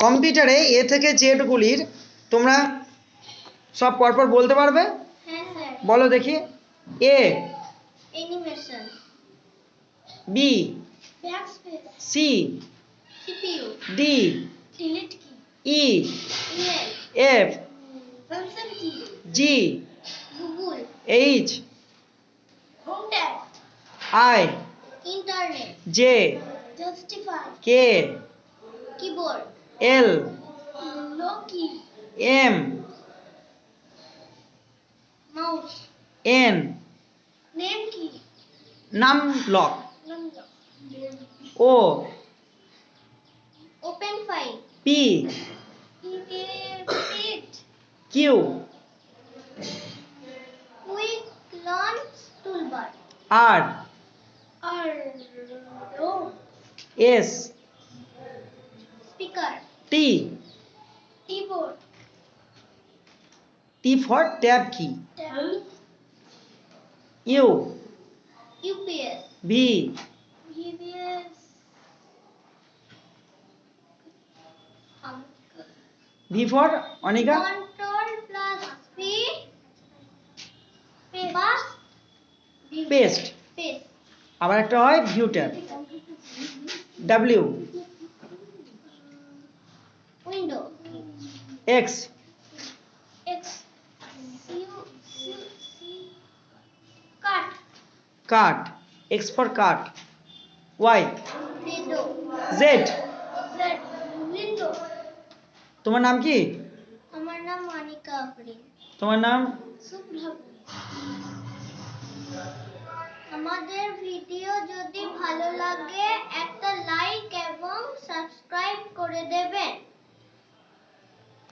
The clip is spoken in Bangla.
কম্পিউটারে এ থেকে জেডগুলির তোমরা সব পরপর বলতে পারবে? হ্যাঁ বলো দেখি। A. B. C. D E F G H I internet J justify K keyboard L Loki M mouse N name কি নাম block number O open file P pit Q quick launch toolbar R R O S speaker T. T for tab কি? Tab. U. UPS. V. VVS. V for Anika. Control plus P. Paste paste. Paste. আবার একটা হয় view tab. W. X cut X for cut Y Z তোমার নাম কি? আমার নাম মানিকা আফরিন তোমার নাম? আমাদের ভিডিও যদি ভালো লাগে একটা লাইক এবং সাবস্ক্রাইব করে দেবেন